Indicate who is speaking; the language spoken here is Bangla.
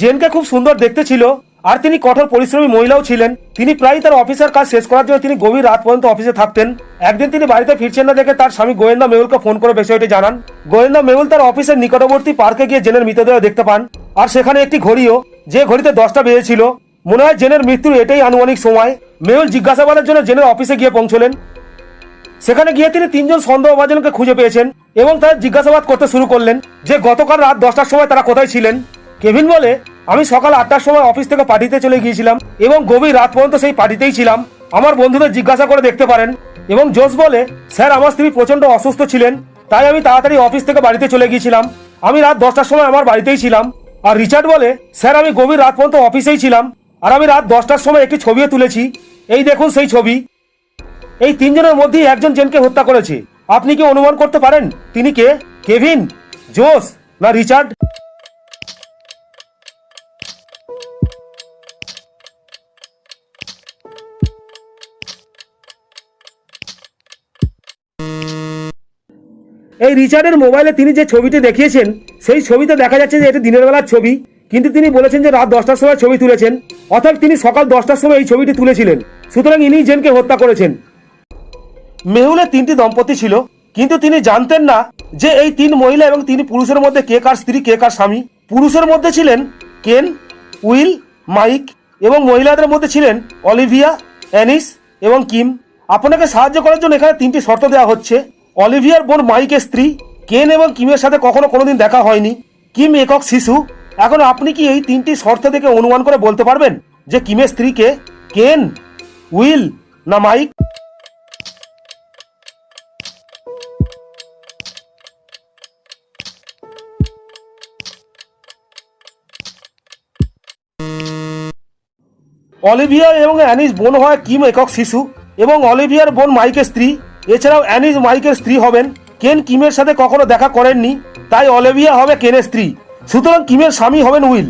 Speaker 1: জেনকে খুব সুন্দর দেখতে ছিল, আর তিনি কঠোর পরিশ্রমী মহিলাও ছিলেন। তিনি প্রায় তার অফিসের কাজ শেষ করার জন্য তিনি গভীর রাত পর্যন্ত অফিসে থাকতেন। একদিন তিনি বাড়িতে ফিরছেন না দেখে তার স্বামী গোয়েন্দা মেহুলকে ফোন করে বিষয়টি জানান। গোয়েন্দা মেহুল তার অফিসের নিকটবর্তী পার্কে গিয়ে জেনের মৃতদেহ দেখতে পান, আর সেখানে একটি ঘড়িও, যে ঘড়িতে দশটা বেজেছিল। মনে হয় জেনের মৃত্যুর এটাই আনুমানিক সময়। মেহুল জিজ্ঞাসাবাদের জন্য জেনের অফিসে গিয়ে পৌঁছলেন। সেখানে গিয়ে তিনি তিনজন সন্দেহভাজনকে খুঁজে পেয়েছেন এবং তাদের জিজ্ঞাসাবাদ করতে শুরু করলেন যে গতকাল রাত দশটার সময় তারা কোথায় ছিলেন। কেভিন বলে, আমি সকাল আটটার সময় অফিস থেকে পার্টিতে চলে গিয়েছিলাম এবং গভীর রাত পর্যন্ত সেই পার্টিতেই ছিলাম। আমার বন্ধুদের জিজ্ঞাসা করে দেখতে পারেন। এবং জোস বলে, স্যার, আমার স্ত্রী প্রচণ্ড অসুস্থ ছিলেন, তাই আমি তাড়াতাড়ি অফিস থেকে বাড়িতে চলে গিয়েছিলাম। আমি রাত দশটার সময় আমার বাড়িতেই ছিলাম। আর রিচার্ড বলে, স্যার, আমি গভীর রাত পর্যন্ত অফিসেই ছিলাম আর আমি রাত দশটার সময় একটি ছবিও তুলেছি। এই দেখুন সেই ছবি। এই তিনজনের মধ্যেই একজন জেনকে হত্যা করেছে। আপনি কি অনুমান করতে পারেন? তিনি কে? কেভিন? জোস? না রিচার্ড? এই রিচার্ডের মোবাইলে তিনি যে ছবিটি দেখিয়েছেন, সেই ছবিতে দেখা যাচ্ছে যে এটি দিনের বেলার ছবি। কিন্তু তিনি বলেছেন যে রাত দশটার সময় ছবি তুলেছেন। অর্থাৎ তিনি সকাল দশটার সময় এই ছবিটি তুলেছিলেন। সুতরাং ইনি জেনকে হত্যা করেছেন। মেহুলের তিনটি দম্পতি ছিল, কিন্তু তিনি জানতেন না যে এই তিন মহিলা এবং তিন পুরুষের মধ্যে কে কার স্ত্রী, কে কার স্বামী। পুরুষের মধ্যে ছিলেন কেন, উইল, মাইক এবং মহিলাদের মধ্যে ছিলেন অলিভিয়া, অ্যানিস এবং কিম। আপনাকে সাহায্য করার জন্য এখানে তিনটি শর্ত দেওয়া হচ্ছে। অলিভিয়ার বোন মাইকের স্ত্রী, কেন এবং কিমের সাথে কখনো কোনোদিন দেখা হয়নি? কিম একক শিশু। এখন আপনি কি এই তিনটি শর্ত থেকে অনুমান করে বলতে পারবেন যে কিমের স্ত্রীকে কেন, উইল না মাইক? অলিভিয়া এবং অ্যানিস বোন হয় কিম একক শিশু এবং অলিভিয়ার বোন মাইকের স্ত্রী। এছাড়াও অ্যানিস মাইকের স্ত্রী হবেন। কেন কিমের সাথে কখনো দেখা করেননি? তাই অলেভিয়া হবে কেনের স্ত্রী। সুতরাং কিমের স্বামী হবেন উইল।